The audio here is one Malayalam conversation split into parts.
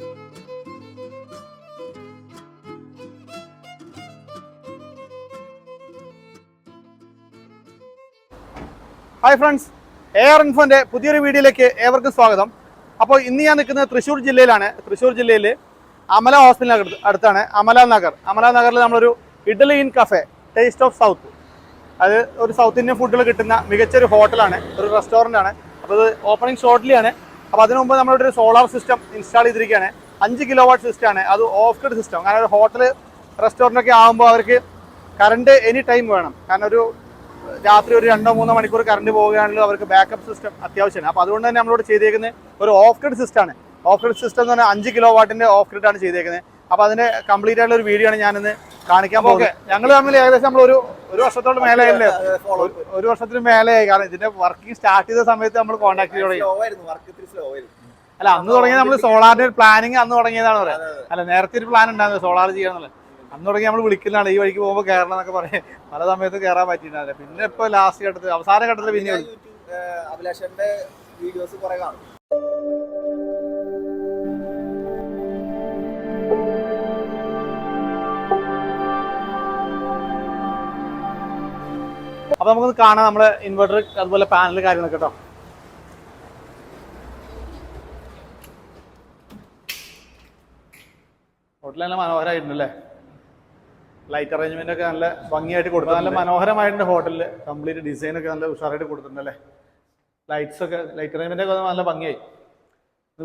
ഹായ് ഫ്രണ്ട്സ് എ ആർ ഇൻഫോന്റെ പുതിയൊരു വീഡിയോയിലേക്ക് ഏവർക്കും സ്വാഗതം. അപ്പോൾ ഇന്ന് ഞാൻ നിൽക്കുന്നത് തൃശ്ശൂർ ജില്ലയിലാണ്. തൃശ്ശൂർ ജില്ലയിൽ അമല ഹോസ്പിറ്റലിന് അടുത്താണ് അമല നഗർ. അമല നഗറിൽ നമ്മളൊരു idli in cafe taste of south അത് ഒരു സൗത്ത് ഇന്ത്യൻ ഫുഡുകൾ കിട്ടുന്ന മികച്ചൊരു ഹോട്ടലാണ് ഒരു റെസ്റ്റോറന്റ് ആണ്. അപ്പോൾ ഇത് ഓപ്പണിംഗ് ഷോർട്ട്ലിയാണ് അപ്പോൾ അതിനു മുമ്പ് നമ്മളിവിടെ ഒരു സോളാർ സിസ്റ്റം ഇൻസ്റ്റാൾ ചെയ്തിരിക്കുകയാണ്. അഞ്ച് കിലോ വാട്ട് സിസ്റ്റം ആണ്. അത് ഓഫ് ഗ്രിഡ് സിസ്റ്റം കാരണം ഒരു ഹോട്ടൽ റെസ്റ്റോറന്റ് ഒക്കെ ആകുമ്പോൾ അവർക്ക് കറണ്ട് എനി ടൈം വേണം. കാരണം ഒരു രാത്രി ഒരു രണ്ടോ മൂന്നോ മണിക്കൂർ കറണ്ട് പോവുകയാണെങ്കിലും അവർക്ക് ബാക്കപ്പ് സിസ്റ്റം അത്യാവശ്യമാണ്. അപ്പോൾ അതുകൊണ്ട് തന്നെ നമ്മളോട് ചെയ്തേക്കുന്നത് ഒരു ഓഫ് ഗ്രിഡ് സിസ്റ്റം ആണ്. ഓഫ് ഗ്രിഡ് സിസ്റ്റം എന്ന് പറഞ്ഞാൽ അഞ്ച് കിലോ വാട്ടിന്റെ ഓഫ് ഗ്രിഡ് ആണ് ചെയ്തേക്കുന്നത്. അപ്പോൾ അതിന്റെ കംപ്ലീറ്റ് ആയിട്ടുള്ള ഒരു വീഡിയോ ആണ് ഞാനിന്ന് കാണിക്കാൻ പോകും ഞങ്ങൾ തമ്മിൽ ഏകദേശം നമ്മൾ ഒരു ഒരു വർഷത്തോട് മേലെ ആയില്ലേ ഒരു- വർഷത്തിന് മേലെയായി കാരണം ഇതിന്റെ വർക്കിംഗ് സ്റ്റാർട്ട് ചെയ്ത സമയത്ത് നമ്മൾ കോൺടാക്ട് ചെയ്ത് അല്ല അന്ന് തുടങ്ങിയത് നമ്മൾ സോളാറിന്റെ ഒരു പ്ലാനിങ് അന്ന് തുടങ്ങിയതാണ് പറയാം. അല്ല നേരത്തെ ഒരു പ്ലാൻ ഉണ്ടായിരുന്നു സോളാർ ചെയ്യാന്നുള്ളത് അന്ന് തുടങ്ങി നമ്മൾ വിളിക്കുന്നതാണ് ഈ വഴിക്ക് പോകുമ്പോൾ കയറണം എന്നൊക്കെ പറയാം. പല സമയത്ത് കയറാൻ പറ്റിയിട്ടുണ്ടാവില്ല പിന്നെ ഇപ്പൊ ലാസ്റ്റ് ഘട്ടത്തിൽ അവസാന ഘട്ടത്തിൽ പിന്നെ അഭിലാഷന്റെ വീഡിയോസ് കുറെ കാണും. അപ്പൊ നമുക്ക് കാണാം നമ്മുടെ ഇൻവെർട്ടർ അതുപോലെ പാനൽ കാര്യങ്ങളൊക്കെ കേട്ടോ ഹോട്ടൽ നല്ല ലൈറ്റ് അറേഞ്ച്മെന്റ് ഒക്കെ നല്ല ഭംഗിയായിട്ട് കൊടുത്തു നല്ല മനോഹരമായിട്ടുണ്ട് ഹോട്ടലിൽ കംപ്ലീറ്റ് ഡിസൈൻ ഒക്കെ നല്ല ഉഷാറായിട്ട് കൊടുത്തിട്ടുണ്ട് അല്ലേ? ലൈറ്റ്സ് ഒക്കെ ലൈറ്റ് അറേഞ്ച്മെന്റ് ഒക്കെ നല്ല ഭംഗിയായി.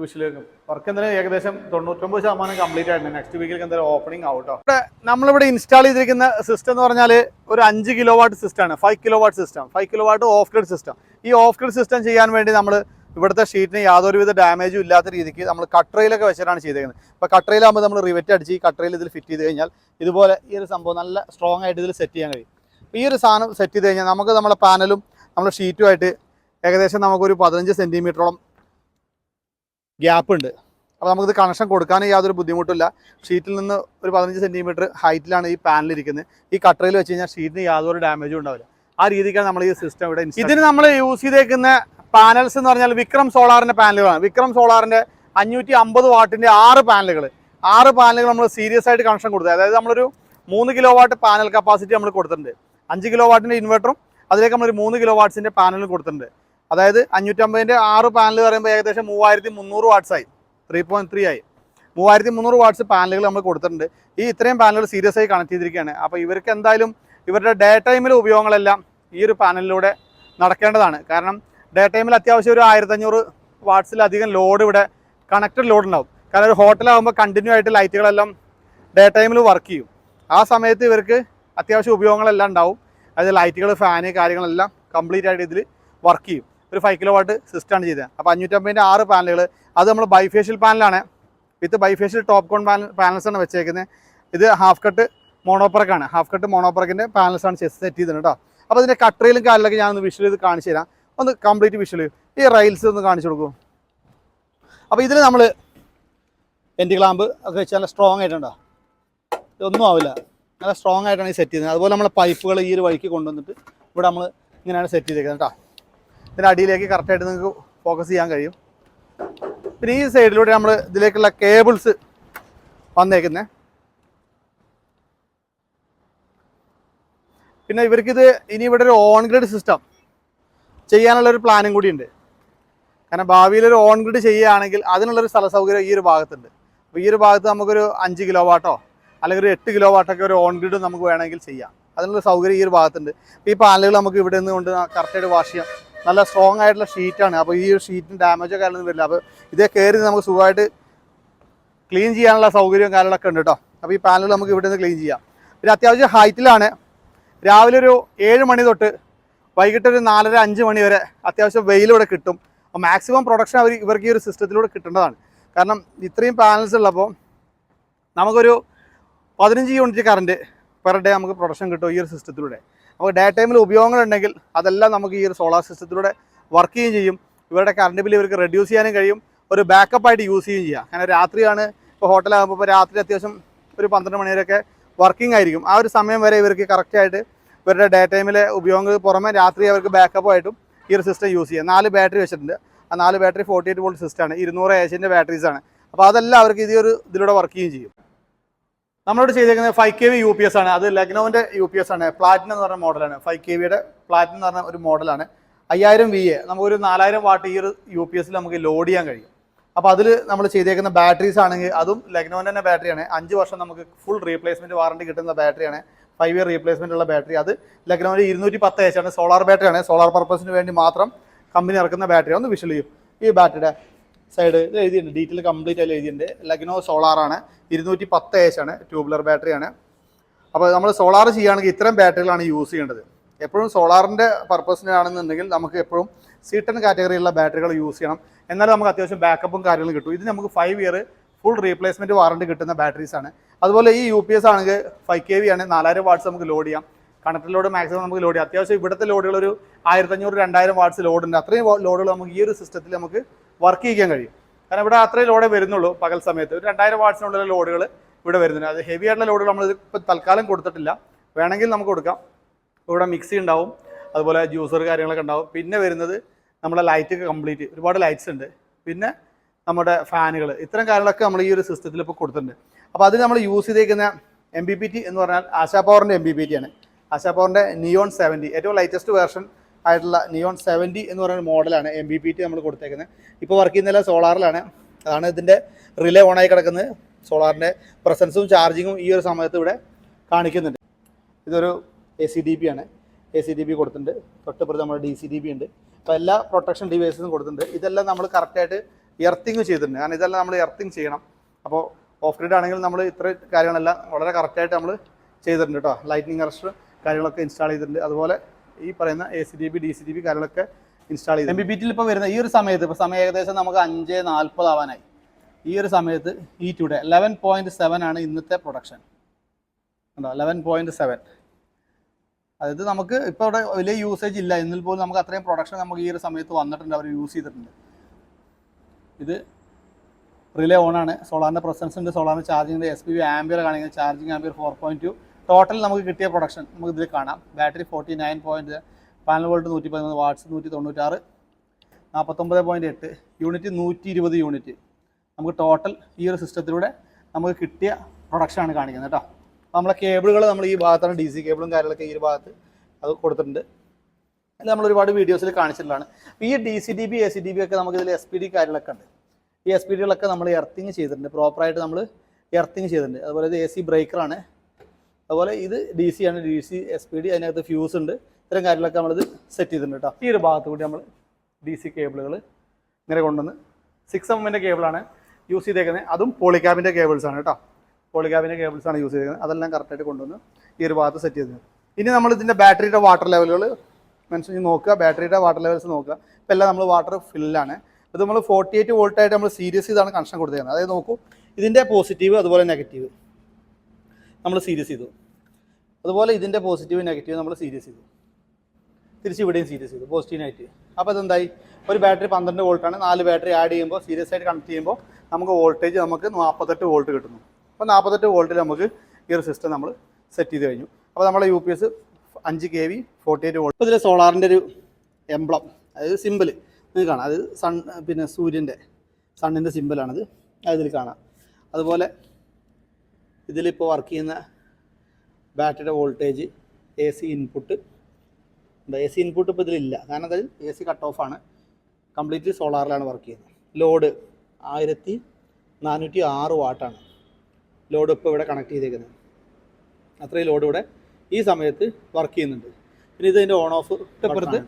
വിഷയിലേക്കും വർക്ക് ഏകദേശം തൊണ്ണൂറ്റൊമ്പത് ശതമാനം കംപ്ലീറ്റ് ആയിട്ടുണ്ട്. നെക്സ്റ്റ് വീക്കിൽ എന്തായാലും ഓപ്പണിംഗ് ആവട്ടോ. ഇവിടെ നമ്മളിവിടെ ഇൻസ്റ്റാൾ ചെയ്തിരിക്കുന്ന സിസ്റ്റം എന്ന് പറഞ്ഞാൽ ഒരു അഞ്ച് കിലോ വാട്ട് സിസ്റ്റം ആണ്. Five kilowatt system five kilowatt off grid system ഈ ഓഫ് ഗ്രിഡ് സിസ്റ്റം ചെയ്യാൻ വേണ്ടി നമ്മൾ ഇവിടുത്തെ ഷീറ്റിന് യാതൊരുവിധ ഡാമേജും ഇല്ലാത്ത രീതിക്ക് നമ്മൾ കട്ടറയിലൊക്കെ വെച്ചിട്ടാണ് ചെയ്തിരിക്കുന്നത് ഇപ്പോൾ കട്ടറയിലാകുമ്പോൾ നമ്മൾ റിവറ്റ് അടിച്ച് ഈ കട്ടറയിൽ ഇതിൽ ഫിറ്റ് ചെയ്ത് കഴിഞ്ഞാൽ ഇതുപോലെ ഈ ഒരു സംഭവം നല്ല സ്ട്രോങ് ആയിട്ട് ഇതിൽ സെറ്റ് ചെയ്യാൻ കഴിയും. അപ്പോൾ ഈ ഒരു സാധനം സെറ്റ് ചെയ്ത് കഴിഞ്ഞാൽ നമുക്ക് നമ്മളെ പാനലും നമ്മുടെ ഷീറ്റുമായിട്ട് ഏകദേശം നമുക്കൊരു പതിനഞ്ച് സെന്റിമീറ്ററോളം ഗ്യാപ്പ് ഉണ്ട് അപ്പോൾ നമുക്കിത് കണക്ഷൻ കൊടുക്കാൻ യാതൊരു ബുദ്ധിമുട്ടില്ല ഷീറ്റിൽ നിന്ന് ഒരു പതിനഞ്ച് സെന്റിമീറ്റർ ഹൈറ്റിലാണ് ഈ പാനൽ ഇരിക്കുന്നത്. ഈ കട്ടറിൽ വെച്ച് കഴിഞ്ഞാൽ ഷീറ്റിന് യാതൊരു ഡാമേജും ഉണ്ടാവില്ല. ആ രീതിക്കാണ് നമ്മൾ ഈ സിസ്റ്റം ഇവിടെ ഇതിന് നമ്മൾ യൂസ് ചെയ്തേക്കുന്ന പാനൽസ് എന്ന് പറഞ്ഞാൽ വിക്രം സോളാറിന്റെ പാനലുകളാണ് വിക്രം സോളാറിന്റെ അഞ്ഞൂറ്റി അമ്പത് വാട്ടിന്റെ ആറ് പാനലുകൾ ആറ് പാനലുകൾ നമ്മൾ സീരിയസ് ആയിട്ട് കണക്ഷൻ കൊടുത്തത്. അതായത് നമ്മളൊരു മൂന്ന് കിലോ വാട്ട് പാനൽ കപ്പാസിറ്റി നമ്മൾ കൊടുത്തിട്ടുണ്ട്. അഞ്ച് കിലോ വാട്ടിന്റെ ഇൻവെർട്ടറും അതിലേക്ക് നമ്മളൊരു മൂന്ന് കിലോ വാട്ട്സിന്റെ പാനലും കൊടുത്തിട്ടുണ്ട്. അതായത് അഞ്ഞൂറ്റമ്പതിന്റെ ആറ് പാനൽ പറയുമ്പോൾ ഏകദേശം മൂവായിരത്തി മുന്നൂറ് ആയി. ത്രീ പോയിന്റ് ത്രീ ആയി. മൂവായിരത്തി മുന്നൂറ് വാട്ട്സ് പാനലുകൾ നമ്മൾ കൊടുത്തിട്ടുണ്ട്. ഈ ഇത്രയും പാനലുകൾ സീരിയസ് ആയി കണക്ട് ചെയ്തിരിക്കുകയാണ്. അപ്പോൾ ഇവർക്ക് എന്തായാലും ഇവരുടെ ഡേ ടൈമിലെ ഉപയോഗങ്ങളെല്ലാം ഈ ഒരു പാനലിലൂടെ നടക്കേണ്ടതാണ്. കാരണം ഡേ ടൈമിൽ അത്യാവശ്യം ഒരു ആയിരത്തഞ്ഞൂറ് വാട്ട്സിലധികം ലോഡ് ഇവിടെ കണക്റ്റഡ് ലോഡ് ഉണ്ടാവും. കാരണം ഒരു ഹോട്ടലാകുമ്പോൾ കണ്ടിന്യൂ ആയിട്ട് ലൈറ്റുകളെല്ലാം ഡേ ടൈമിൽ വർക്ക് ചെയ്യും. ആ സമയത്ത് ഇവർക്ക് അത്യാവശ്യം ഉപയോഗങ്ങളെല്ലാം ഉണ്ടാവും. അതായത് ലൈറ്റുകൾ ഫാന് കാര്യങ്ങളെല്ലാം കംപ്ലീറ്റ് ആയിട്ട് ഇതിൽ വർക്ക് ചെയ്യും. ഒരു ഫൈവ് കിലോ വാട്ട് സിസ്റ്റമാണ് ചെയ്തത്. അപ്പോൾ അഞ്ഞൂറ്റമ്പതിന്റെ ആറ് പാനലുകൾ അത് നമ്മൾ bifacial പാനലാണ് with bifacial TOPCon panel panels ആണ് വെച്ചേക്കുന്നത്. ഇത് ഹാഫ് കട്ട് മോണോപ്പറക്കാണ് ഹാഫ് കട്ട് മോണോപ്പറക്കിന്റെ പാനൽസ് ആണ് സെറ്റ് ചെയ്തിട്ടുണ്ട് കേട്ടോ അപ്പോൾ അതിന്റെ കട്ടറിലും കാലിലൊക്കെ ഞാനൊന്ന് വിഷ്വൽ ചെയ്ത് കാണിച്ചു തരാം. ഒന്ന് കംപ്ലീറ്റ് വിഷ്വൽ ഈ റൈൽസ് ഒന്ന് കാണിച്ചു കൊടുക്കും. അപ്പോൾ ഇതിൽ നമ്മൾ എന്റെ ക്ലാമ്പ് ഒക്കെ വെച്ച് നല്ല സ്ട്രോങ് ആയിട്ടുണ്ടോ ഇതൊന്നും ആവില്ല. നല്ല സ്ട്രോങ് ആയിട്ടാണ് ഈ സെറ്റ് ചെയ്യുന്നത്. അതുപോലെ നമ്മൾ പൈപ്പുകൾ ഈ ഒരു വഴിക്ക് കൊണ്ടുവന്നിട്ട് ഇവിടെ നമ്മൾ ഇങ്ങനെയാണ് സെറ്റ് ചെയ്തേക്കുന്നത് കേട്ടോ ഇതിന്റെ അടിയിലേക്ക് കറക്റ്റായിട്ട് നിങ്ങൾക്ക് ഫോക്കസ് ചെയ്യാൻ കഴിയും. പിന്നെ ഈ സൈഡിലൂടെ നമ്മൾ ഇതിലേക്കുള്ള കേബിൾസ് വന്നേക്കുന്നത് പിന്നെ ഇവർക്കിത് ഇനി ഇവിടെ ഒരു ഓൺ ഗ്രിഡ് സിസ്റ്റം ചെയ്യാനുള്ള ഒരു പ്ലാനും കൂടിയുണ്ട്. കാരണം ഭാവിയിൽ ഒരു ഓൺ ഗ്രിഡ് ചെയ്യുകയാണെങ്കിൽ അതിനുള്ളൊരു സ്ഥല സൗകര്യം ഈ ഒരു ഭാഗത്തുണ്ട്. അപ്പോൾ ഈ ഒരു ഭാഗത്ത് നമുക്കൊരു അഞ്ച് കിലോ വാട്ടോ അല്ലെങ്കിൽ ഒരു എട്ട് കിലോ വാട്ടൊക്കെ ഒരു ഓൺ ഗ്രിഡ് നമുക്ക് വേണമെങ്കിൽ ചെയ്യാം. അതിനുള്ള സൗകര്യം ഈ ഒരു ഭാഗത്തുണ്ട്. ഈ പാനലുകൾ നമുക്ക് ഇവിടെ നിന്ന് കൊണ്ട് കറക്റ്റായിട്ട് വാഷ് ചെയ്യാം. നല്ല സ്ട്രോങ് ആയിട്ടുള്ള ഷീറ്റാണ് അപ്പോൾ ഈ ഒരു ഷീറ്റിന് ഡാമേജോ കാര്യമൊന്നും വരില്ല. അപ്പോൾ ഇതേ കയറി നമുക്ക് സുഖമായിട്ട് ക്ലീൻ ചെയ്യാനുള്ള സൗകര്യവും കാര്യങ്ങളൊക്കെ ഉണ്ട് കേട്ടോ അപ്പോൾ ഈ പാനൽ നമുക്ക് ഇവിടെ നിന്ന് ക്ലീൻ ചെയ്യാം. പിന്നെ അത്യാവശ്യം ഹൈറ്റിലാണ് രാവിലെ ഒരു ഏഴ് മണി തൊട്ട് വൈകിട്ട് ഒരു നാലര അഞ്ച് മണി വരെ അത്യാവശ്യം വെയിലൂടെ കിട്ടും. അപ്പോൾ മാക്സിമം പ്രൊഡക്ഷൻ അവർ ഇവർക്ക് ഈ ഒരു സിസ്റ്റത്തിലൂടെ കിട്ടേണ്ടതാണ്. കാരണം ഇത്രയും പാനൽസ് ഉള്ളപ്പോൾ നമുക്കൊരു പതിനഞ്ച് യൂണിറ്റ് കറണ്ട് പെർ ഡേ നമുക്ക് പ്രൊഡക്ഷൻ കിട്ടും ഈ ഒരു സിസ്റ്റത്തിലൂടെ അപ്പോൾ ഡേ ടൈമിൽ ഉപയോഗങ്ങളുണ്ടെങ്കിൽ അതെല്ലാം നമുക്ക് ഈ ഒരു സോളാർ സിസ്റ്റത്തിലൂടെ വർക്ക് ചെയ്യുകയും ചെയ്യും. ഇവരുടെ കറണ്ട് ബില്ല് ഇവർക്ക് റെഡ്യൂസ് ചെയ്യാനും കഴിയും. ഒരു ബാക്കപ്പ് ആയിട്ട് യൂസ് ചെയ്യുകയും ചെയ്യാം. കാരണം രാത്രിയാണ് ഇപ്പോൾ ഹോട്ടലാകുമ്പോൾ ഇപ്പോൾ രാത്രി അത്യാവശ്യം ഒരു പന്ത്രണ്ട് മണിവരെയൊക്കെ വർക്കിംഗ് ആയിരിക്കും. ആ ഒരു സമയം വരെ ഇവർക്ക് കറക്റ്റായിട്ട് ഇവരുടെ ഡേ ടൈമിലെ ഉപയോഗങ്ങൾ പുറമെ രാത്രി അവർക്ക് ബാക്കപ്പായിട്ടും ഈ ഒരു സിസ്റ്റം യൂസ് ചെയ്യാം. നാല് ബാറ്ററി വെച്ചിട്ടുണ്ട്. ആ നാല് ബാറ്ററി ഫോർട്ടി എയ്റ്റ് വോൾട്ട് സിസ്റ്റമാണ് ഇരുന്നൂറ് ഏഷ്യന്റെ ബാറ്ററീസാണ് അപ്പോൾ അതെല്ലാം അവർക്ക് ഈ ഒരു ഇതിലൂടെ വർക്ക് ചെയ്യുകയും ചെയ്യും. നമ്മളോട് ചെയ്തേക്കുന്നത് five K V U P S ആണ്. അത് ലഗ്നോവിന്റെ യു പി എസ് ആണ്. പ്ലാറ്റിനം എന്ന് പറഞ്ഞ മോഡലാണ് ഫൈവ് കെ വിയുടെ പ്ലാറ്റിനം എന്ന് പറഞ്ഞ ഒരു മോഡലാണ് അയ്യായിരം വി എ നമുക്കൊരു നാലായിരം വാട്ട് ഈ ഒരു യു പി എസിൽ നമുക്ക് ലോഡ് ചെയ്യാൻ കഴിയും. അപ്പോൾ അതിൽ നമ്മൾ ചെയ്തേക്കുന്ന ബാറ്ററീസ് ആണെങ്കിൽ അതും ലഗ്നോന്റെ തന്നെ ബാറ്ററിയാണ് അഞ്ച് വർഷം നമുക്ക് ഫുൾ റീപ്ലേസ്മെന്റ് വാറണ്ടി കിട്ടുന്ന ബാറ്ററിയാണ് ഫൈവ് ഇയർ റീപ്ലേസ്മെന്റ് ഉള്ള ബാറ്ററി അത് ലഗ്നോന്റെ ഇരുന്നൂറ്റി പത്ത് എച്ച് ആണ്. സോളാർ ബാറ്ററിയാണ് സോളാർ പർപ്പസിന് വേണ്ടി മാത്രം കമ്പനി ഇറക്കുന്ന ബാറ്ററി ഒന്ന് വിഷൽ ചെയ്യും. ഈ ബാറ്ററിയുടെ സൈഡ് ഇത് എഴുതിയിട്ടുണ്ട്. ഡീറ്റെയിൽ കംപ്ലീറ്റ് ആയി എഴുതിയിട്ടുണ്ട്. ലഗ്നോ സോളാർ ആണ്. ഇരുന്നൂറ്റി പത്ത് എച്ച് ആണ്. ട്യൂബുലർ ബാറ്ററിയാണ് അപ്പോൾ നമ്മൾ സോളാർ ചെയ്യുകയാണെങ്കിൽ ഇത്തരം ബാറ്ററികളാണ് യൂസ് ചെയ്യേണ്ടത്. എപ്പോഴും സോളാറിന്റെ പർപ്പസിനാണെന്നുണ്ടെങ്കിൽ നമുക്ക് എപ്പോഴും സി ടെൻ കാറ്റഗറിയിലുള്ള ബാറ്ററികൾ യൂസ് ചെയ്യണം. എന്നാലും നമുക്ക് അത്യാവശ്യം ബാക്കപ്പും കാര്യങ്ങളും കിട്ടും. ഇത് നമുക്ക് five year full replacement warranty കിട്ടുന്ന ബാറ്ററീസ് ആണ്. അതുപോലെ ഈ യു പി എസ് ആണെങ്കിൽ ഫൈവ് കെ വി ആണ്. നാലായിരം വാട്ട്സ് നമുക്ക് ലോഡ് ചെയ്യാം. കണക്ടർ ലോഡ് മാക്സിമം നമുക്ക് ലോഡ് ചെയ്യാം. അത്യാവശ്യം ഇവിടുത്തെ ലോഡുകൾ ഒരു ആയിരത്തഞ്ഞൂറ് രണ്ടായിരം വാട്ട്സ് ലോഡ് ഉണ്ട്. അത്രയും ലോഡുകൾ നമുക്ക് ഈ ഒരു സിസ്റ്റത്തിൽ നമുക്ക് വർക്ക് ചെയ്യിക്കാൻ കഴിയും. കാരണം ഇവിടെ അത്രയും ലോഡേ വരുന്നുള്ളൂ പകൽ സമയത്ത്. ഒരു രണ്ടായിരം വാട്ട്സിനുള്ള ലോഡുകൾ ഇവിടെ വരുന്നുണ്ട്. അത് ഹെവി ആയിട്ടുള്ള ലോഡുകൾ നമ്മൾ ഇപ്പോൾ തൽക്കാലം കൊടുത്തിട്ടില്ല. വേണമെങ്കിൽ നമുക്ക് കൊടുക്കാം. ഇവിടെ മിക്സി ഉണ്ടാവും. അതുപോലെ ജ്യൂസർ കാര്യങ്ങളൊക്കെ ഉണ്ടാവും. പിന്നെ വരുന്നത് നമ്മുടെ ലൈറ്റ് കംപ്ലീറ്റ് ഒരുപാട് ലൈറ്റ്സ് ഉണ്ട്. പിന്നെ നമ്മുടെ ഫാനുകൾ ഇത്തരം കാര്യങ്ങളൊക്കെ നമ്മൾ ഈ ഒരു സിസ്റ്റത്തിൽ ഇപ്പോൾ കൊടുത്തിട്ടുണ്ട്. അപ്പോൾ അത് നമ്മൾ യൂസ് ചെയ്തേക്കുന്ന എം ബി പി ടി എന്ന് പറഞ്ഞാൽ ആശാ പവറിന്റെ എം ബി പി ടി ആണ്. ആശാ പവറിന്റെ നിയോൺ സെവന്റി ഏറ്റവും ലൈറ്റസ്റ്റ് വേർഷൻ ആയിട്ടുള്ള നിയോൺ സെവന്റി എന്ന് പറയുന്ന മോഡലാണ് എം ബി പി ടി നമ്മൾ കൊടുത്തേക്കുന്നത് ഇപ്പോൾ വർക്ക് ചെയ്യുന്നില്ല സോളാറിലാണ് അതാണ് ഇതിന്റെ റിലേ ഓണായി കിടക്കുന്നത് സോളാറിന്റെ പ്രസൻസും ചാർജിങ്ങും ഈ ഒരു സമയത്ത് ഇവിടെ കാണിക്കുന്നുണ്ട്. ഇതൊരു എ സി ഡി പി ആണ്. എ സി ഡി പി കൊടുത്തിട്ടുണ്ട്. തൊട്ടപ്പുറത്ത് നമ്മുടെ ഡി സി ഡി പി ഉണ്ട്. അപ്പോൾ എല്ലാ പ്രൊട്ടക്ഷൻ ഡിവൈസും കൊടുത്തിട്ടുണ്ട്. ഇതെല്ലാം നമ്മൾ കറക്റ്റായിട്ട് എർത്തിങ് ചെയ്തിട്ടുണ്ട്. കാരണം ഇതെല്ലാം നമ്മൾ എർത്തിങ് ചെയ്യണം. അപ്പോൾ ഓഫ് ഗ്രിഡ് ആണെങ്കിൽ നമ്മൾ ഇത്ര കാര്യങ്ങളെല്ലാം വളരെ കറക്റ്റായിട്ട് നമ്മൾ ചെയ്തിട്ടുണ്ട് കേട്ടോ ലൈറ്റിനിങ് അറസ്റ്റർ കാര്യങ്ങളൊക്കെ ഇൻസ്റ്റാൾ ചെയ്തിട്ടുണ്ട്. അതുപോലെ ഈ പറയുന്ന A C D B D C D B കാര്യങ്ങളൊക്കെ ഇൻസ്റ്റാൾ ചെയ്ത് എം ബി ബി ടിയിൽ ഇപ്പോൾ വരുന്ന ഈ ഒരു സമയത്ത് ഇപ്പോൾ സമയം ഏകദേശം നമുക്ക് അഞ്ച് നാൽപ്പത് ആവാനായി. ഈ ഒരു സമയത്ത് ഈ ടുഡേ ലെവൻ പോയിന്റ് സെവൻ ആണ് ഇന്നത്തെ പ്രൊഡക്ഷൻ ഉണ്ടോ ലെവൻ പോയിന്റ് സെവൻ അതായത് നമുക്ക് ഇപ്പോൾ ഇവിടെ വലിയ യൂസേജ് ഇല്ല. എന്നിൽ പോലും നമുക്ക് അത്രയും പ്രൊഡക്ഷൻ നമുക്ക് ഈ ഒരു സമയത്ത് വന്നിട്ടുണ്ട്. അവർ യൂസ് ചെയ്തിട്ടുണ്ട്. ഇത് റിലേ ഓൺ ആണ്. സോളാറിന്റെ പ്രസൻസ് ഉണ്ട്. സോളാറിന്റെ ചാർജിങ്ങിന്റെ എസ് പി വി ആംബിയർ കാണിക്കുന്നത്. Charging ampere four point two total നമുക്ക് കിട്ടിയ പ്രൊഡക്ഷൻ നമുക്ക് ഇതിൽ കാണാം. Battery forty nine point panel volt നൂറ്റി പതിമൂന്ന് വാട്ട്സ് നൂറ്റി തൊണ്ണൂറ്റാറ് നാൽപ്പത്തൊമ്പത് പോയിന്റ് എട്ട് യൂണിറ്റ് നൂറ്റി ഇരുപത് യൂണിറ്റ് നമുക്ക് ടോട്ടൽ ഈ ഒരു സിസ്റ്റത്തിലൂടെ നമുക്ക് കിട്ടിയ പ്രൊഡക്ഷനാണ് കാണിക്കുന്നത് കേട്ടോ. നമ്മളെ കേബിളുകൾ നമ്മൾ ഈ ഭാഗത്താണ് ഡി സി കേബിളും കാര്യങ്ങളൊക്കെ ഈ ഒരു ഭാഗത്ത് അത് കൊടുത്തിട്ടുണ്ട്. അത് നമ്മൾ ഒരുപാട് വീഡിയോസിൽ കാണിച്ചിട്ടുള്ളതാണ്. ഈ D C D B A C D B ഒക്കെ നമുക്ക് ഇതിൽ എസ് പി ഡി കാര്യങ്ങളൊക്കെ ഉണ്ട്. ഈ എസ് പി ഡികളൊക്കെ നമ്മൾ എർത്തിങ് ചെയ്തിട്ടുണ്ട്. പ്രോപ്പറായിട്ട് നമ്മൾ എർത്തിങ് ചെയ്തിട്ടുണ്ട്. അതുപോലെ ഇത് എ സി ബ്രേക്കറാണ് അതുപോലെ ഇത് ഡി സി ആണ്. D C S P D അതിനകത്ത് ഫ്യൂസ് ഉണ്ട്. ഇത്തരം കാര്യങ്ങളൊക്കെ നമ്മളിത് സെറ്റ് ചെയ്തിട്ടുണ്ട് കേട്ടോ ഈ ഒരു ഭാഗത്ത് കൂടി നമ്മൾ ഡി സി കേബിളുകൾ ഇങ്ങനെ കൊണ്ടുവന്ന് സിക്സ് എം എമ്മിന്റെ കേബിളാണ് യൂസ് ചെയ്തേക്കുന്നത് അതും പോളിക്യാബിന്റെ കേബിൾസ് ആണ് കേട്ടോ പോളിക്യാബിന്റെ കേബിൾസ് ആണ് യൂസ് ചെയ്തേക്കുന്നത് അതെല്ലാം കറക്റ്റായിട്ട് കൊണ്ടുവന്ന് ഈ ഒരു ഭാഗത്ത് സെറ്റ് ചെയ്തത് ഇനി നമ്മൾ ഇതിന്റെ ബാറ്ററിയുടെ വാട്ടർ ലെവലുകൾ മനസ്സിൽ നോക്കുക. ബാറ്ററിയുടെ വാട്ടർ ലെവൽസ് നോക്കുക. ഇപ്പം എല്ലാം നമ്മൾ വാട്ടർ ഫില്ലാണ് ഇത് നമ്മൾ ഫോർട്ടി എയ്റ്റ് വോൾട്ടായിട്ട് നമ്മൾ സീരിയസ് ചെയ്താണ് കണക്ഷൻ കൊടുത്തേക്കുന്നത് അതായത് നോക്കൂ ഇതിന്റെ പോസിറ്റീവ് അതുപോലെ നെഗറ്റീവ് നമ്മൾ സീരിയസ് ചെയ്തു. അതുപോലെ ഇതിന്റെ പോസിറ്റീവ് നെഗറ്റീവ് നമ്മൾ സീരിയസ് ചെയ്തു. തിരിച്ച് ഇവിടെയും സീരിയസ് ചെയ്തു പോസിറ്റീവ് നെഗറ്റീവ് അപ്പോൾ അതെന്തായി ഒരു ബാറ്ററി പന്ത്രണ്ട് വോൾട്ടാണ് നാല് ബാറ്ററി ആഡ് ചെയ്യുമ്പോൾ സീരിയസ് ആയിട്ട് കണക്ട് ചെയ്യുമ്പോൾ നമുക്ക് വോൾട്ടേജ് നമുക്ക് നാൽപ്പത്തെട്ട് വോൾട്ട് കിട്ടുന്നു. അപ്പോൾ നാൽപ്പത്തെട്ട് വോൾട്ടിൽ നമുക്ക് ഈ ഒരു സിസ്റ്റം നമ്മൾ സെറ്റ് ചെയ്ത് കഴിഞ്ഞു. അപ്പോൾ നമ്മളെ യു പി എസ് അഞ്ച് K V forty eight volt ഇതിൽ സോളാറിന്റെ ഒരു എംബ്ലം അതായത് സിമ്പിൾ നിങ്ങൾക്ക് കാണാം. അത് സൺ പിന്നെ സൂര്യന്റെ സണ്ണിന്റെ സിമ്പിളാണത് അതിൽ കാണാം. അതുപോലെ ഇതിലിപ്പോൾ വർക്ക് ചെയ്യുന്ന ബാറ്ററിയുടെ voltage A C input A C input ഇപ്പോൾ ഇതിലില്ല. കാരണം അത് എ സി കട്ട് ഓഫ് ആണ്. കംപ്ലീറ്റ്ലി സോളാറിലാണ് വർക്ക് ചെയ്യുന്നത്. ലോഡ് ആയിരത്തി നാനൂറ്റി ആറ് വാട്ടാണ് ലോഡ് ഇപ്പോൾ ഇവിടെ കണക്ട് ചെയ്തേക്കുന്നത്. അത്രയും ലോഡ് ഇവിടെ ഈ സമയത്ത് വർക്ക് ചെയ്യുന്നുണ്ട്. പിന്നെ ഇത് ഇതിന്റെ ഓൺ ഓഫ് ഇപ്പുറത്ത്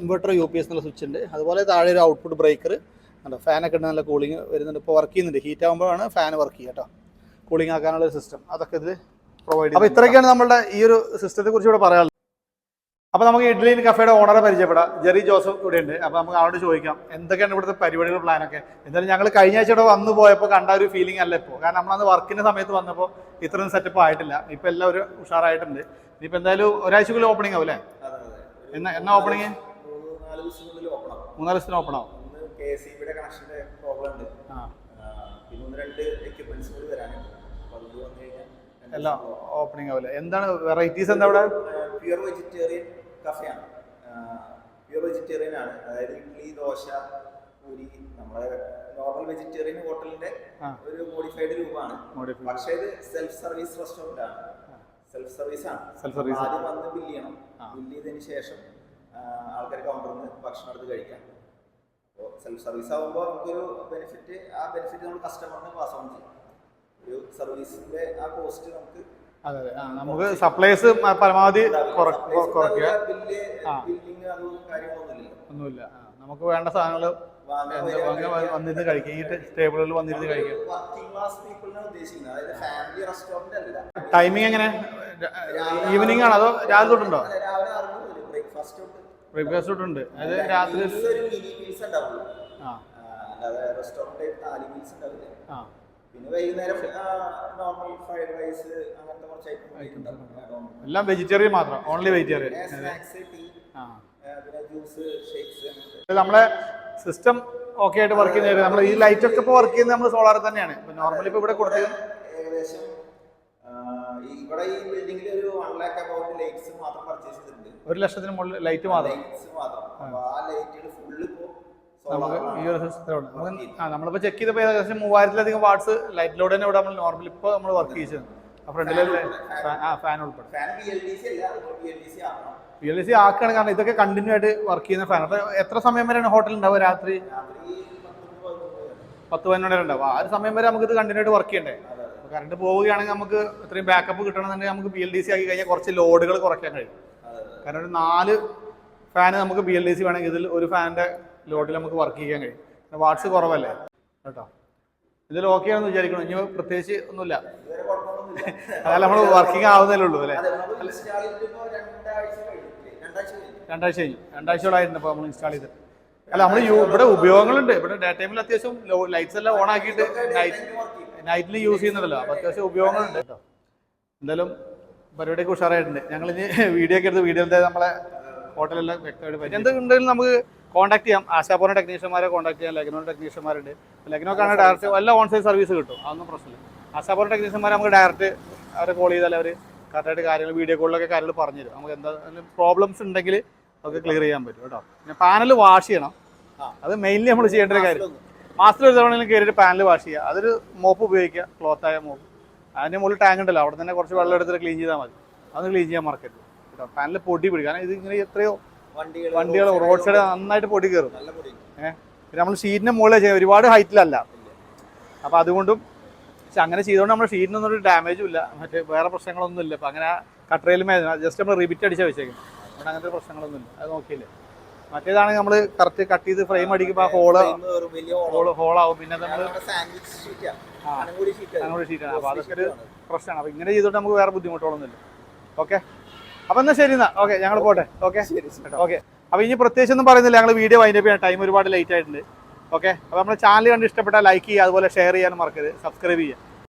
ഇൻവെർട്ടർ യു പി എസ് എന്നുള്ള സ്വിച്ച് ഉണ്ട്. അതുപോലെ താഴെ ഒരു ഔട്ട്പുട്ട് ബ്രേക്കർ ഫാനൊക്കെ ഉണ്ട് നല്ല കൂളിംഗ് വരുന്നുണ്ട്. ഇപ്പോൾ വർക്ക് ചെയ്യുന്നുണ്ട്. ഹീറ്റ് ആകുമ്പോഴാണ് ഫാൻ വർക്ക് ചെയ്യുക കേട്ടോ കൂളിംഗ് ആക്കാനുള്ള സിസ്റ്റം അതൊക്കെ ഇതിൽ പ്രൊവൈഡ് ചെയ്യും അപ്പോൾ ഇത്രയൊക്കെയാണ് നമ്മുടെ ഈ ഒരു സിസ്റ്റത്തെ കുറിച്ച് ഇവിടെ പറയാനുള്ളത്. അപ്പോൾ നമുക്ക് ഇഡ്ലിൻ കഫേയുടെ ഓണറെ പരിചയപ്പെടാം. ജെറി ജോസഫ് ഇവിടെ ഉണ്ട്. അപ്പോൾ നമുക്ക് അവരോട് ചോദിക്കാം എന്തൊക്കെയാണ് ഇവിടുത്തെ പരിപാടികൾ പ്ലാനൊക്കെ എന്തായാലും ഞങ്ങൾ കഴിഞ്ഞ ആഴ്ച ഇവിടെ വന്നു പോയപ്പോൾ കണ്ട ഒരു ഫീലിംഗ് അല്ല ഇപ്പോൾ കാരണം നമ്മളന്ന് വർക്കിന്റെ സമയത്ത് വന്നപ്പോൾ ഇത്രയും സെറ്റപ്പ് ആയിട്ടില്ല. ഇപ്പോൾ എല്ലാം ഒരു ഉഷാറായിട്ടുണ്ട്. ഇനിയിപ്പോൾ എന്തായാലും ഒരാഴ്ചക്കുള്ളിൽ ഓപ്പണിംഗ് ആവും അല്ലേ? എന്നാ എന്നാ ഓപ്പണിങ് ആവും. മൂന്നാൽ ദിവസത്തിന് ഓപ്പൺ ആവും. പിന്നെ ഒന്ന് രണ്ട് എല്ലാം ഓപ്പണിംഗ് ആവില്ല? എന്താണ് വെറൈറ്റീസ് എന്താ അവിടെ? പ്യുർ വെജിറ്റേറിയൻ കഫയാണ് പ്യുർ വെജിറ്റേറിയൻ ആണ്. അതായത് ഇഡ്ഡലി ദോശ പൂരി നമ്മുടെ നോർമൽ വെജിറ്റേറിയൻ ഹോട്ടലിന്റെ ഒരു മോഡിഫൈഡ് രൂപമാണ്. പക്ഷേ ഇത് സെൽഫ് സർവീസ് റെസ്റ്റോറന്റ് ആണ്. സെൽഫ് സർവീസ് ആണ്. സെൽഫ് സർവീസ് ആദ്യം വന്ന് ബില്ല് ചെയ്യണം. ബില്ല് ചെയ്തതിന് ശേഷം ആൾക്കാർ കൗണ്ടറിൽ നിന്ന് ഭക്ഷണം എടുത്ത് കഴിക്കാം. അപ്പോൾ സെൽഫ് സർവീസ് ആകുമ്പോൾ നമുക്കൊരു ബെനിഫിറ്റ് ആ ബെനിഫിറ്റ് നമ്മൾ കസ്റ്റമറിന് പാസ് ഓൺ ചെയ്യും. ഒരു സർവീസിന്റെ ആ കോസ്റ്റ് നമുക്ക് അതെ അതെ. നമുക്ക് സപ്ലൈസ് പരമാവധി കുറ- കുറയ്ക്കുക. ഒന്നുമില്ല. നമുക്ക് വേണ്ട സാധനങ്ങൾ. വന്നിരുന്ന് കഴിക്കാം ഈ ടേബിളുകളിൽ വന്നിരുന്ന് കഴിക്കാം ടൈമിംഗ് എങ്ങനെ? ഈവനിങ് ആണോ? അതോ രാവിലെ തൊട്ടുണ്ടോ? ബ്രേക്ക്ഫാസ്റ്റ് തൊട്ട് ബ്രേക്ക്ഫാസ്റ്റ് തൊട്ടുണ്ട്. അത് രാത്രി ആ. അല്ലാതെ ഉണ്ടാവില്ല. ആ. പിന്നെ വൈകുന്നേരം നോർമൽ ഫ്രൈഡ് റൈസ് അങ്ങനത്തെ കുറച്ച് ഐറ്റം എല്ലാം വെജിറ്റേറിയൻ മാത്രം ഓൺലി വെജിറ്റേറിയൻ സ്നാക്സ് ടീ പിന്നെ ജ്യൂസ് ഷേക്സ് നമ്മളെ സിസ്റ്റം ഓക്കെ ആയിട്ട് വർക്ക് ചെയ്യുന്ന നമ്മൾ ഈ ലൈറ്റ് ഒക്കെ ഇപ്പോൾ വർക്ക് ചെയ്യുന്നത് നമ്മൾ സോളാർ തന്നെയാണ്. നോർമലി ഇപ്പോൾ ഇവിടെ കൊടുത്തത് ഏകദേശം ഇവിടെ ഈ ബിൽഡിംഗിൽ ഒരു വൺ ലാക്ക് അബൌട്ട് ലൈറ്റ്സ് മാത്രം പർച്ചേസ് ചെയ്തിട്ടുണ്ട്. ഒരു ലക്ഷത്തിന് മുകളിൽ ലൈറ്റ് മാത്രം. ലൈറ്റ്സ് മാത്രം. ആ ലൈറ്റുകൾ ഫുള്ള് ഇപ്പോ നമുക്ക് ഈ ഒരു സിസ്റ്റമുണ്ട് സിസ്റ്റം നമുക്ക് ആ നമ്മളിപ്പോൾ ചെക്ക് ചെയ്തപ്പോൾ ഏകദേശം മൂവായിരത്തിലധികം വാട്സ് ലൈറ്റ് ലോഡ് തന്നെ ഇവിടെ നമ്മൾ നോർമൽ ഇപ്പോൾ നമ്മൾ വർക്ക് ചെയ്തിട്ടുണ്ട് ആ ഫ്രണ്ടിലെ ആ ഫാൻ ഉൾപ്പെടെ. L D C P L C ആക്കുകയാണ് കാരണം ഇതൊക്കെ കണ്ടിന്യൂ ആയിട്ട് വർക്ക് ചെയ്യുന്ന ഫാൻ അപ്പോൾ എത്ര സമയം വരെയാണ് ഹോട്ടൽ ഉണ്ടാവുക രാത്രി? പത്ത് പതിനൊന്ന് വരെ. ഉണ്ടാവും ആ ഒരു സമയം വരെ നമുക്ക് ഇത് കണ്ടിന്യൂ ആയിട്ട് വർക്ക് ചെയ്യണ്ടേ. കറണ്ട് പോവുകയാണെങ്കിൽ നമുക്ക് ഇത്രയും ബാക്കപ്പ് കിട്ടണമെന്നുണ്ടെങ്കിൽ നമുക്ക് ബി എൽ ഡി സി ആക്കി കഴിഞ്ഞാൽ കുറച്ച് ലോഡുകൾ കുറയ്ക്കാൻ കഴിയും. കാരണം ഒരു നാല് ഫാന് നമുക്ക് ബി എൽ ഡി സി വേണമെങ്കിൽ ഇതിൽ ഒരു ഫാനിന്റെ ലോഡിൽ നമുക്ക് വർക്ക് ചെയ്യാൻ കഴിയും. വാട്സ് കുറവല്ലേ? കേട്ടോ. ഇതിൽ ഓക്കെ ആണെന്ന് വിചാരിക്കണം. ഇനി പ്രത്യേകിച്ച് ഒന്നുമില്ല. അതായത് നമ്മൾ വർക്കിംഗ് ആവുന്നതല്ലേ ഉള്ളൂ അല്ലേ? രണ്ടാഴ്ച കഴിഞ്ഞു. രണ്ടാഴ്ച കഴിഞ്ഞു രണ്ടാഴ്ചയോളായിരുന്നു ഇപ്പോൾ നമ്മൾ ഇൻസ്റ്റാൾ ചെയ്തിട്ട് അല്ല നമ്മൾ ഇവിടെ ഉപയോഗങ്ങളുണ്ട്. ഇവിടെ ഡേ ടൈമിൽ അത്യാവശ്യം ലൈറ്റ്സ് എല്ലാം ഓൺ ആക്കിയിട്ട് നൈറ്റ്. നൈറ്റിൽ യൂസ് ചെയ്യുന്നുണ്ടല്ലോ. അപ്പോൾ അത്യാവശ്യം ഉപയോഗങ്ങളുണ്ട്. കേട്ടോ. എന്തായാലും പരിപാടിയൊക്കെ ഉഷാറായിട്ടുണ്ട്. ഞങ്ങൾ ഇനി വീഡിയോ ഒക്കെ എടുത്ത് വീഡിയോയുടെ നമ്മളെ ഹോട്ടലെല്ലാം വ്യക്തമായിട്ട് പറ്റും എന്തുണ്ടെങ്കിലും നമുക്ക് കോൺടാക്ട് ചെയ്യാം. ആശാപൂർണ ടെക്നീഷ്യന്മാരെ കോൺടാക്ട് ചെയ്യാം. ലഗ്നോ ടെക്നീഷ്യന്മാരുണ്ട് ലഗ്നോക്കാണ് ഡയറക്റ്റ് വല്ല ഓൺ സൈഡ് സർവീസ് കിട്ടും. അതൊന്നും പ്രശ്നമില്ല. ആശാപൂർണ ടെക്നീഷ്യന്മാരെ നമുക്ക് ഡയറക്റ്റ് അവരെ കോൾ ചെയ്താൽ അവർ കറക്റ്റായിട്ട് കാര്യങ്ങൾ വീഡിയോ കോളിലൊക്കെ കാര്യങ്ങൾ പറഞ്ഞു തരും. നമുക്ക് എന്താ പ്രോബ്ലംസ് ഉണ്ടെങ്കിൽ നമുക്ക് ക്ലിയർ ചെയ്യാൻ പറ്റും കേട്ടോ. പിന്നെ പാനൽ വാഷ് ചെയ്യണം. അത് മെയിൻലി നമ്മൾ ചെയ്യേണ്ട ഒരു കാര്യം. മാസത്തിൽ ഒരു തവണ കയറിയിട്ട് പാനൽ വാഷ് ചെയ്യുക. അതൊരു മോപ്പ് ഉപയോഗിക്കുക. ക്ലോത്തായ മോപ്പ്. അതിന്റെ മുകളിൽ ടാങ്ക് ഉണ്ടല്ലോ. അവിടെ തന്നെ കുറച്ച് വെള്ളം എടുത്തിട്ട് ക്ലീൻ ചെയ്താൽ മതി. അത് ക്ലീൻ ചെയ്യാൻ മറക്കരുത്. കേട്ടോ. പാനൽ പൊടി പിടിക്കുക. കാരണം ഇത് ഇങ്ങനെ എത്രയോ വണ്ടികൾ റോഡ് സൈഡ് നന്നായിട്ട് പൊടി കയറും. ഏഹ്? പിന്നെ നമ്മൾ ഷീറ്റിന്റെ മുകളിൽ ചെയ്യാം. ഒരുപാട് ഹൈറ്റിലല്ല അപ്പോൾ അതുകൊണ്ടും പക്ഷെ അങ്ങനെ ചെയ്തുകൊണ്ട് നമ്മുടെ ഷീറ്റിനൊന്നും ഒരു ഡാമേജും ഇല്ല. മറ്റേ വേറെ പ്രശ്നങ്ങളൊന്നും ഇല്ല. അപ്പം അങ്ങനെ കട്ടറയിൽ ജസ്റ്റ് നമ്മൾ റിബിറ്റ് അടിച്ചാൽ വെച്ചേക്കും അതുകൊണ്ട് അങ്ങനത്തെ പ്രശ്നങ്ങളൊന്നും ഇല്ല. അത് നോക്കിയില്ലേ മറ്റേതാണെങ്കിൽ നമ്മൾ കറക്റ്റ് കട്ട് ചെയ്ത് ഫ്രെയിം അടിക്കുമ്പോൾ ആ ഹോൾ ഹോൾ ഹോളാവും പിന്നെ നമ്മൾ അങ്ങോട്ട് ഷീറ്റാണ് അപ്പോൾ അതൊക്കെ ഒരു പ്രശ്നമാണ്. അപ്പോൾ ഇങ്ങനെ ചെയ്തോട്ട് നമുക്ക് വേറെ ബുദ്ധിമുട്ടുകളൊന്നുമില്ല ഓക്കെ അപ്പോൾ എന്നാ ശരി എന്നാ. ഓക്കെ ഞങ്ങൾ പോട്ടെ. ഓക്കെ ശരി ഓക്കെ അപ്പൊ ഇനി പ്രത്യേകിച്ച് ഒന്നും പറയുന്നില്ല. ഞങ്ങൾ വീഡിയോ വൈൻഡപ്പ് ചെയ്യാൻ ടൈം ഒരുപാട് ലേറ്റ് ആയിട്ടുണ്ട്. ഓക്കെ അപ്പൊ നമ്മുടെ ചാനൽ കണ്ട് ഇഷ്ടപ്പെട്ടാൽ ലൈക്ക് ചെയ്യുക അതുപോലെ ഷെയർ ചെയ്യാനും മറക്കരുത്. സബ്സ്ക്രൈബ് ചെയ്യുക.